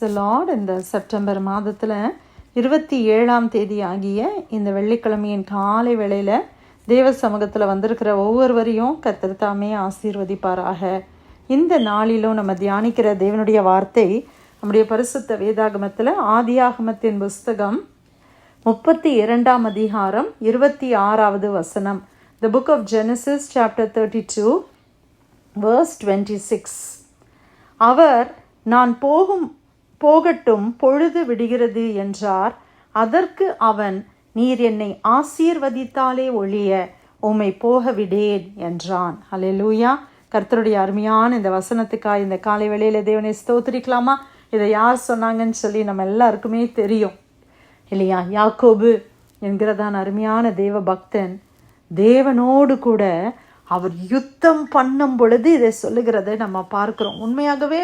த Lord இந்த September மாதத்தில் இருபத்தி ஏழாம் தேதி ஆகிய இந்த வெள்ளிக்கிழமையின் காலை வேளையில் தேவ சமூகத்தில் வந்திருக்கிற ஒவ்வொருவரையும் கர்த்தர் ஆசீர்வதிப்பாராக. இந்த நாளிலும் நம்ம தியானிக்கிற தேவனுடைய வார்த்தை நம்முடைய பரிசுத்த வேதாகமத்தில் ஆதியாகமத்தின் புஸ்தகம் முப்பத்தி இரண்டாம் அதிகாரம் இருபத்தி ஆறாவது வசனம். The book of Genesis chapter thirty two verse twenty six அவர் நான் போகும் போகட்டும் பொழுது விடுகிறது என்றார். அதற்கு அவன் நீர் என்னை ஆசீர்வதித்தாலே ஒழிய உம்மை போக விடேன் என்றான். லூயா கர்த்தருடைய அருமையான இந்த வசனத்துக்காக இந்த காலை வேளையில் தேவனை ஸ்தோத்திரிக்கலாமா? இதை யார் சொன்னாங்கன்னு சொல்லி நம்ம எல்லாருக்குமே தெரியும். இல்லையா? யாக்கோபு என்கிறதான் அருமையான தேவ பக்தன். தேவனோடு கூட அவர் யுத்தம் பண்ணும் பொழுது இதை சொல்லுகிறதை நம்ம பார்க்கிறோம். உண்மையாகவே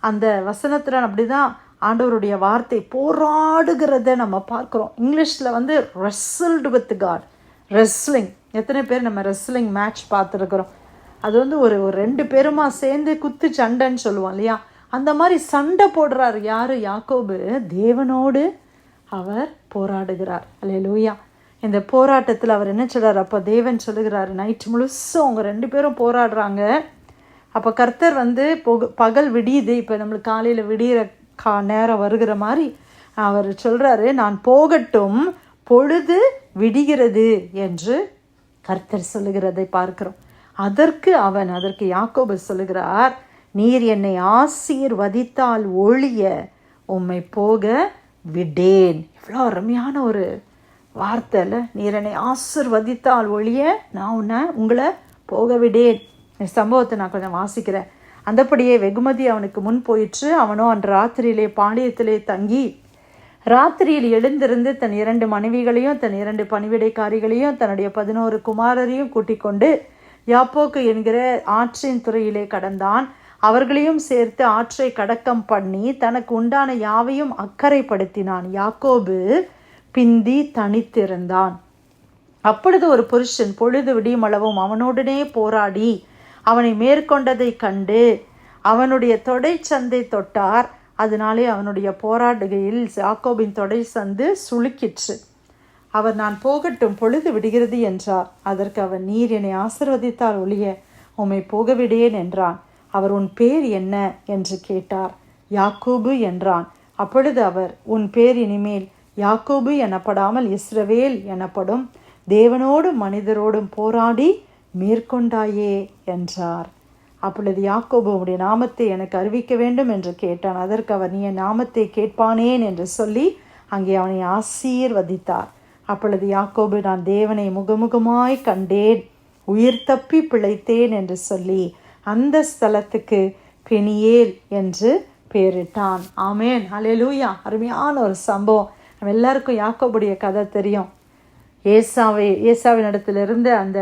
அந்த வசனத்தில் அப்படிதான் ஆண்டவருடைய வார்த்தை போராடுகிறத நம்ம பார்க்குறோம். இங்கிலீஷில் வந்து ரெஸ்ல்டு வித் காட் ரெஸ்லிங் எத்தனை பேர் நம்ம ரெஸ்லிங் மேட்ச் பார்த்துருக்குறோம். அது வந்து ஒரு ஒரு ரெண்டு பேருமா சேர்ந்து குத்து சண்டைன்னு சொல்லுவோம் இல்லையா? அந்த மாதிரி சண்டை போடுறாரு யார்? யாக்கோபு. தேவனோடு அவர் போராடுகிறார். அல்ல லூயா இந்த போராட்டத்தில் அவர் என்ன சொல்கிறார் அப்போ தேவன் சொல்லுகிறாரு நைட் முழுசும் அவங்க ரெண்டு பேரும் போராடுறாங்க. அப்போ கர்த்தர் வந்து பொக பகல் விடியுது. இப்போ நம்மளுக்கு காலையில் விடிகிற கா நேரம் வருகிற மாதிரி அவர் சொல்கிறாரு நான் போகட்டும் பொழுது விடுகிறது என்று கர்த்தர் சொல்லுகிறதை பார்க்கிறோம். அதற்கு அவன் அதற்கு யாக்கோபு சொல்லுகிறார் நீர் என்னை ஆசீர்வதித்தால் ஒழிய உம்மை போக விடேன் இவ்வளோ அருமையான ஒரு வார்த்தையில் நீர் என்னை ஆசிர்வதித்தால் ஒழிய நான் உன்னை உங்களை போக விடேன் சம்பவத்தை நான் கொஞ்சம் வாசிக்கிறேன். அந்தப்படியே வெகுமதி அவனுக்கு முன் போயிற்று. அவனோ அன்று ராத்திரியிலே பாண்டியத்திலே தங்கி ராத்திரியில் எழுந்திருந்து தன் இரண்டு மனைவிகளையும் தன் இரண்டு பணிவிடைக்காரிகளையும் தன்னுடைய பதினோரு குமாரரையும் கூட்டிக் கொண்டு யாப்போக்கு என்கிற ஆற்றின் துறையிலே கடந்தான். அவர்களையும் சேர்த்து ஆற்றை கடக்கம் பண்ணி தனக்கு உண்டான யாவையும் அக்கறைப்படுத்தினான். யாக்கோபு பிந்தி தனித்திருந்தான். அப்பொழுது ஒரு புருஷன் பொழுது விடியுமளவும் அவனோடனே போராடி அவனை மேற்கொண்டதை கண்டு அவனுடைய தொடை சந்தை தொட்டார். அதனாலே அவனுடைய போராடுகையில் ஜாக்கோபின் தொடை சந்து சுளுக்கிற்று. அவர் நான் போகட்டும் பொழுது விடுகிறது என்றார். அதற்கு அவர் நீர் என்னை ஆசிர்வதித்தால் ஒழிய உம்மை போகவிடேன் என்றான். அவர் உன் பேர் என்ன? என்று கேட்டார். யாக்கோபு என்றான். அப்பொழுது அவர் உன் பேர் இனிமேல் யாக்கோபு எனப்படாமல் இஸ்ரவேல் எனப்படும். தேவனோடும் மனிதரோடும் போராடி மேற்கொண்டாயே என்றார். அப்பொழுது யாக்கோபு உடைய நாமத்தை எனக்கு அறிவிக்க வேண்டும் என்று கேட்டான். அதற்கு அவர் நீ என் நாமத்தை கேட்பானேன் என்று சொல்லி அங்கே அவனை ஆசீர்வதித்தார். அப்பொழுது யாக்கோபு நான் தேவனை முகமுகமாய் கண்டேன் உயிர் தப்பி பிழைத்தேன் என்று சொல்லி அந்த ஸ்தலத்துக்கு பெனியேல் என்று பெயரிட்டான். ஆமேன். அலையலூயா அருமையான ஒரு சம்பவம். நம்ம எல்லாருக்கும் யாக்கோபுடைய கதை தெரியும். ஏசாவை ஏசாவின் இடத்திலிருந்து அந்த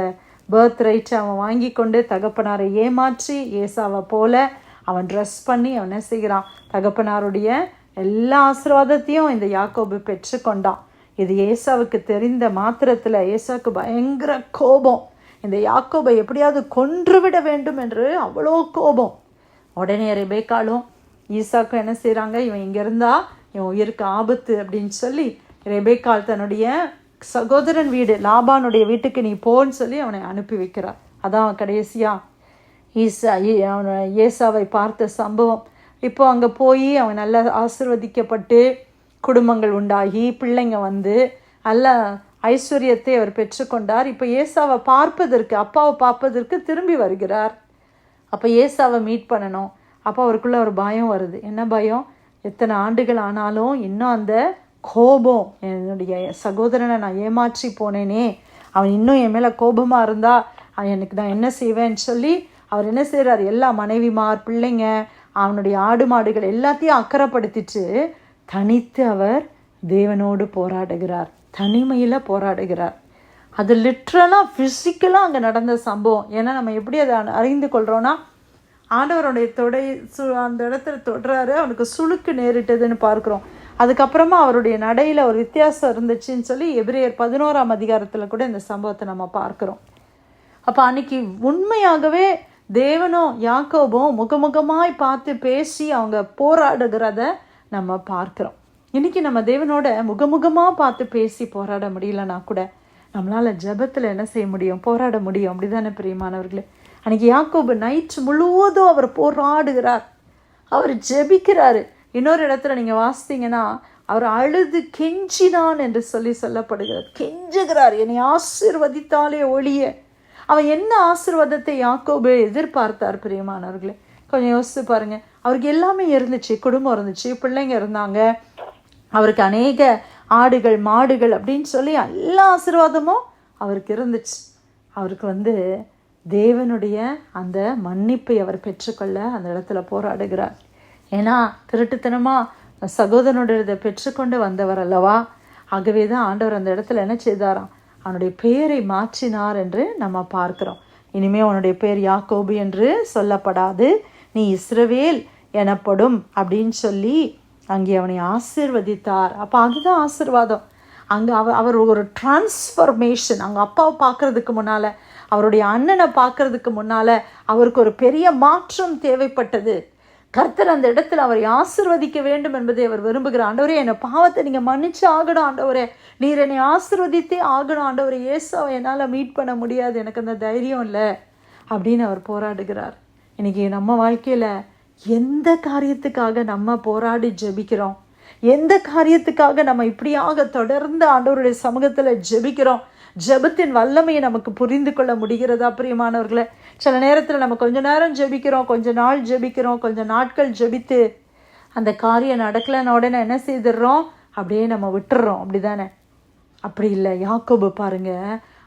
பர்த் ரைட்டை அவன் வாங்கி கொண்டு தகப்பனாரை ஏமாற்றி ஏசாவை போல அவன் ட்ரெஸ் பண்ணி அவன் என்ன செய்கிறான்? தகப்பனாருடைய எல்லா ஆசீர்வாதத்தையும் இந்த யாக்கோபு பெற்றுக்கொண்டான். இது ஏசாவுக்கு தெரிந்த மாத்திரத்தில் ஏசாவுக்கு பயங்கர கோபம். இந்த யாக்கோபை எப்படியாவது கொன்றுவிட வேண்டும் என்று அவ்வளோ கோபம். உடனே ரெபேக்காலும் ஈசாக்கும் என்ன செய்கிறாங்க இவன் இங்கே இருந்தா இவன் உயிருக்கு ஆபத்து அப்படின்னு சொல்லி ரெபேக்கால் தன்னுடைய சகோதரன் வீடு லாபானுடைய வீட்டுக்கு நீ போன்னு சொல்லி அவனை அனுப்பி வைக்கிறார். அதான் கடைசியா ஈசா அவனை ஏசாவை பார்த்த சம்பவம். இப்போ அங்கே போய் அவன் நல்லா ஆசிர்வதிக்கப்பட்டு குடும்பங்கள் உண்டாகி பிள்ளைங்க வந்து நல்ல ஐஸ்வர்யத்தை அவர் பெற்றுக்கொண்டார். இப்போ ஏசாவை பார்ப்பதற்கு அப்பாவை பார்ப்பதற்கு திரும்பி வருகிறார். அப்போ ஏசாவை மீட் பண்ணணும். அப்போ அவருக்குள்ளே ஒரு பயம் வருது. என்ன பயம்? எத்தனை ஆண்டுகள் ஆனாலும் இன்னும் அந்த கோபம். என்னுடைய சகோதரனை நான் ஏமாற்றி போனேனே. அவன் இன்னும் என் மேலே கோபமாக இருந்தால் எனக்கு நான் என்ன செய்வேன்னு சொல்லி அவர் என்ன செய்கிறார் எல்லா மனைவிமார் பிள்ளைங்க அவனுடைய ஆடு மாடுகள் எல்லாத்தையும் அக்கறைப்படுத்திட்டு தனித்து அவர் தேவனோடு போராடுகிறார். தனிமையில் போராடுகிறார். அது லிட்ரலாக ஃபிசிக்கலாக அங்கே நடந்த சம்பவம். ஏன்னா நம்ம எப்படி அதை அறிந்து கொள்கிறோன்னா ஆண்டவருடைய தொடை சு அந்த இடத்துல தொடுறாரு அவனுக்கு சுளுக்கு நேரிட்டதுன்னு பார்க்குறோம். அதுக்கப்புறமா அவருடைய நடையில் ஒரு வித்தியாசம் இருந்துச்சுன்னு சொல்லி எபிரேயர் பதினோராம் அதிகாரத்தில் கூட இந்த சம்பவத்தை நம்ம பார்க்குறோம். அப்போ அன்னைக்கு உண்மையாகவே தேவனும் யாக்கோபும் முகமுகமாய் பார்த்து பேசி அவங்க போராடுகிறத நம்ம பார்க்குறோம். இன்றைக்கி நம்ம தேவனோட முகமுகமாக பார்த்து பேசி போராட முடியலன்னா கூட நம்மளால் ஜெபத்தில் என்ன செய்ய முடியும்? போராட முடியும். அப்படிதானே பிரியமானவர்களே? அன்றைக்கி யாக்கோபு நைட் முழுவதும் அவர் போராடுகிறார். அவர் ஜெபிக்கிறாரு. இன்னொரு இடத்துல நீங்கள் வாசித்தீங்கன்னா அவர் அழுது கெஞ்சினான் என்று சொல்லி சொல்லப்படுகிறார். கெஞ்சுகிறார். என்னை ஆசிர்வதித்தாலே ஒழிய. அவன் என்ன ஆசீர்வாதத்தை யாக்கோபு எதிர்பார்த்தார் பிரியமானவர்களே? கொஞ்சம் யோசித்து பாருங்கள் அவருக்கு எல்லாமே இருந்துச்சு. குடும்பம் இருந்துச்சு. பிள்ளைங்க இருந்தாங்க. அவருக்கு அநேக ஆடுகள் மாடுகள் அப்படின்னு சொல்லி எல்லா ஆசீர்வாதமும் அவருக்கு இருந்துச்சு. அவருக்கு வந்து தேவனுடைய அந்த மன்னிப்பை அவர் பெற்றுக்கொள்ள அந்த இடத்துல போராடுகிறார். ஏன்னா திருட்டுத்தனமாக சகோதரனுடைய பெற்றுக்கொண்டு வந்தவர் அல்லவா? ஆகவே தான் ஆண்டவர் அந்த இடத்துல என்ன செய்தாராம்? அவனுடைய பெயரை மாற்றினார் என்று நம்ம பார்க்கிறோம். இனிமே அவனுடைய பெயர் யாக்கோபு என்று சொல்லப்படாது. நீ இஸ்ரவேல் எனப்படும் அப்படின்னு சொல்லி அங்கே அவனை ஆசிர்வதித்தார். அப்போ அதுதான் ஆசீர்வாதம். அங்கே அவர் அவர் ஒரு டிரான்ஸ்ஃபர்மேஷன் அங்கே அப்பாவை பார்க்கறதுக்கு முன்னால் அவருடைய அண்ணனை பார்க்கறதுக்கு முன்னால் அவருக்கு ஒரு பெரிய மாற்றம் தேவைப்பட்டது. கர்த்தர் அந்த இடத்துல அவரை ஆசிர்வதிக்க வேண்டும் என்பதை அவர் விரும்புகிறார். ஆண்டவரே என்னை பாவத்தை நீங்கள் மன்னிச்சு ஆகணும் ஆண்டவரே. நீர் என்னை ஆசிர்வதித்தே ஆகணும் ஆண்டவரே. இயேசுவை என்னால் மீட் பண்ண முடியாது. எனக்கு அந்த தைரியம் இல்லை அப்படின்னு அவர் போராடுகிறார். இன்றைக்கி நம்ம வாழ்க்கையில் எந்த காரியத்துக்காக நம்ம போராடி ஜெபிக்கிறோம்? எந்த காரியத்துக்காக நம்ம இப்படியாக தொடர்ந்து ஆண்டவருடைய சமூகத்தில் ஜெபிக்கிறோம்? ஜெபத்தின் வல்லமையை நமக்கு புரிந்து கொள்ள முடிகிறதா பிரியமானவர்களே? சில நேரத்தில் நம்ம கொஞ்ச நேரம் ஜெபிக்கிறோம் கொஞ்ச நாள் ஜெபிக்கிறோம் கொஞ்ச நாட்கள் ஜெபித்து அந்த காரியம் நடக்கலைன்னு உடனே என்ன செய்துடுறோம்? அப்படியே நம்ம விட்டுறோம் அப்படிதானே? அப்படி இல்லை. யாக்கோபு பாருங்க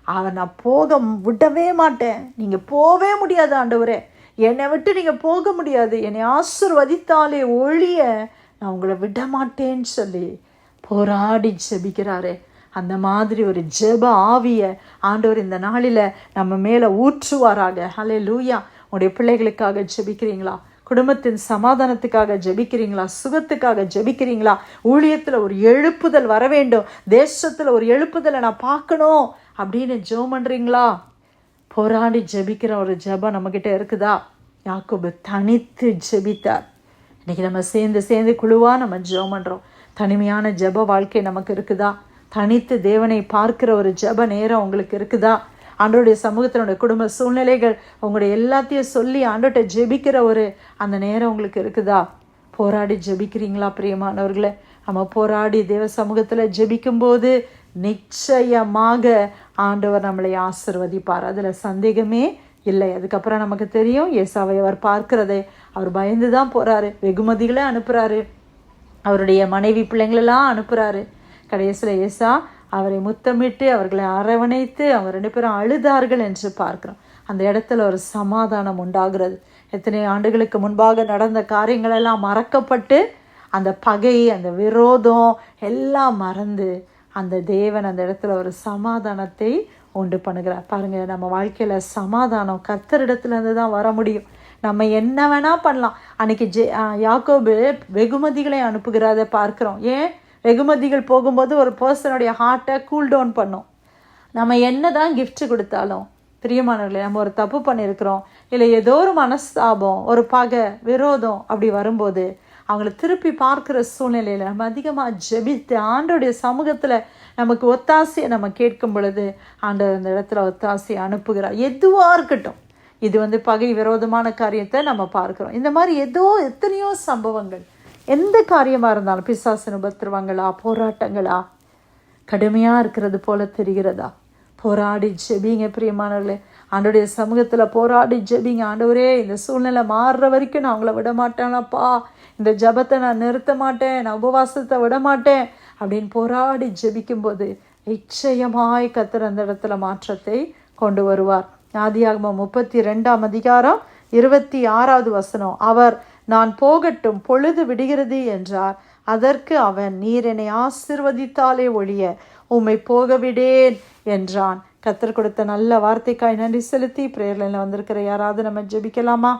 அவன் நான் போக விடவே மாட்டேன். நீங்கள் போவே முடியாது ஆண்டவரே. என்னை விட்டு நீங்கள் போக முடியாது. என்னை ஆசிர்வதித்தாலே ஒழிய நான் உங்களை விட மாட்டேன்னு சொல்லி போராடி ஜெபிக்கிறாரே. அந்த மாதிரி ஒரு ஜெப ஆவிய ஆண்டவர் இந்த நாளில் நம்ம மேலே ஊற்றுவாராக. ஹலே லூயா உங்களுடைய பிள்ளைகளுக்காக ஜெபிக்கிறீங்களா? குடும்பத்தின் சமாதானத்துக்காக ஜெபிக்கிறீங்களா? சுகத்துக்காக ஜெபிக்கிறீங்களா? ஊழியத்தில் ஒரு எழுப்புதல் வர வேண்டும். தேசத்தில் ஒரு எழுப்புதலை நான் பார்க்கணும் அப்படின்னு ஜெபம் பண்ணுறீங்களா போராடி ஜெபிக்கிற ஒரு ஜெபம் நம்மக்கிட்ட இருக்குதா? யாக்கோபு தனித்து ஜெபித்தார். இன்னைக்கு நம்ம சேர்ந்து சேர்ந்து குழுவாக நம்ம ஜெபம் பண்ணுறோம் தனிமையான ஜெப வாழ்க்கை நமக்கு இருக்குதா? தனித்து தேவனை பார்க்கிற ஒரு ஜெப நேரம் உங்களுக்கு இருக்குதா? ஆண்டோடைய சமூகத்தினுடைய குடும்ப சூழ்நிலைகள் உங்களுடைய எல்லாத்தையும் சொல்லி ஆண்டோட்ட ஜெபிக்கிற ஒரு அந்த நேரம் உங்களுக்கு இருக்குதா? போராடி ஜெபிக்கிறீங்களா பிரியமானவர்களே? நம்ம போராடி தேவ சமூகத்தில் ஜெபிக்கும்போது நிச்சயமாக ஆண்டவர் நம்மளை ஆசிர்வதிப்பார். அதில் சந்தேகமே இல்லை. அதுக்கப்புறம் நமக்கு தெரியும் ஏசாவை அவர் பார்க்கிறதே அவர் பயந்து தான் போகிறாரு வெகுமதிகளை அனுப்புகிறாரு அவருடைய மனைவி பிள்ளைங்களெல்லாம் அனுப்புகிறாரு கடைசியில் ஏசா அவரை முத்தமிட்டு அவர்களை அரவணைத்து அவங்க ரெண்டு பேரும் அழுதார்கள் என்று பார்க்கிறோம். அந்த இடத்துல ஒரு சமாதானம் உண்டாகிறது. எத்தனை ஆண்டுகளுக்கு முன்பாக நடந்த காரியங்களெல்லாம் மறக்கப்பட்டு அந்த பகை அந்த விரோதம் எல்லாம் மறந்து அந்த தேவன் அந்த இடத்துல ஒரு சமாதானத்தை உண்டு பண்ணுகிறார். பாருங்கள் நம்ம வாழ்க்கையில் சமாதானம் கத்தரிடத்துலேருந்து தான் வர முடியும். நம்ம என்ன வேணால் பண்ணலாம். அன்னைக்கு ஜே யாக்கோபு வெகுமதிகளை அனுப்புகிறத பார்க்குறோம். ஏன்? வெகுமதிகள் போகும்போது ஒரு பர்சனுடைய ஹார்ட்டை கூல் டவுன் பண்ணும். நம்ம என்ன தான் கிஃப்ட் கொடுத்தாலும் பிரியமானவர்களே நம்ம ஒரு தப்பு பண்ணியிருக்கிறோம் இல்லை ஏதோ ஒரு மனஸ்தாபம் ஒரு பகை விரோதம் அப்படி வரும்போது அவங்கள திருப்பி பார்க்குற சூழ்நிலையில் நம்ம அதிகமாக ஜெபித்து ஆண்டோடைய சமூகத்தில் நமக்கு ஒத்தாசையை நம்ம கேட்கும் பொழுது ஆண்டவர் அந்த இடத்துல ஒத்தாசையை அனுப்புகிறார். எதுவாக இருக்கட்டும். இது வந்து பகை விரோதமான காரியத்தை நம்ம பார்க்குறோம். இந்த மாதிரி ஏதோ எத்தனையோ சம்பவங்கள். எந்த காரியமாக இருந்தாலும் பிசாசன் உபத்திருவாங்களா போராட்டங்களா? கடுமையாக இருக்கிறது போல தெரிகிறதா? போராடி ஜெபிங்க பிரியமானவர்களே. ஆண்டோடைய சமூகத்தில் போராடி ஜெபிங்க. ஆண்டவரே இந்த சூழ்நிலை மாறுற வரைக்கும் நான் அவங்கள விட மாட்டேனப்பா இந்த ஜபத்தை நான் நிறுத்த மாட்டேன் நான் உபவாசத்தை விட மாட்டேன் அப்படின்னு போராடி ஜெபிக்கும்போது நிச்சயமாய் கத்தர் அந்த இடத்துல மாற்றத்தை கொண்டு வருவார். ஆதியாகமம் முப்பத்தி ரெண்டாம் அதிகாரம் இருபத்தி ஆறாவது வசனம். அவர் நான் போகட்டும் பொழுது விடுகிறது என்றார். அதற்கு அவன் நீர் என்னை ஆசிர்வதித்தாலே ஒழிய உம்மை போகவிடேன் என்றான். கத்தர் கொடுத்த நல்ல வார்த்தைக்காய் நன்றி செலுத்தி பிரேயர்ல வந்திருக்கிற யாராவது நம்ம ஜெபிக்கலாமா?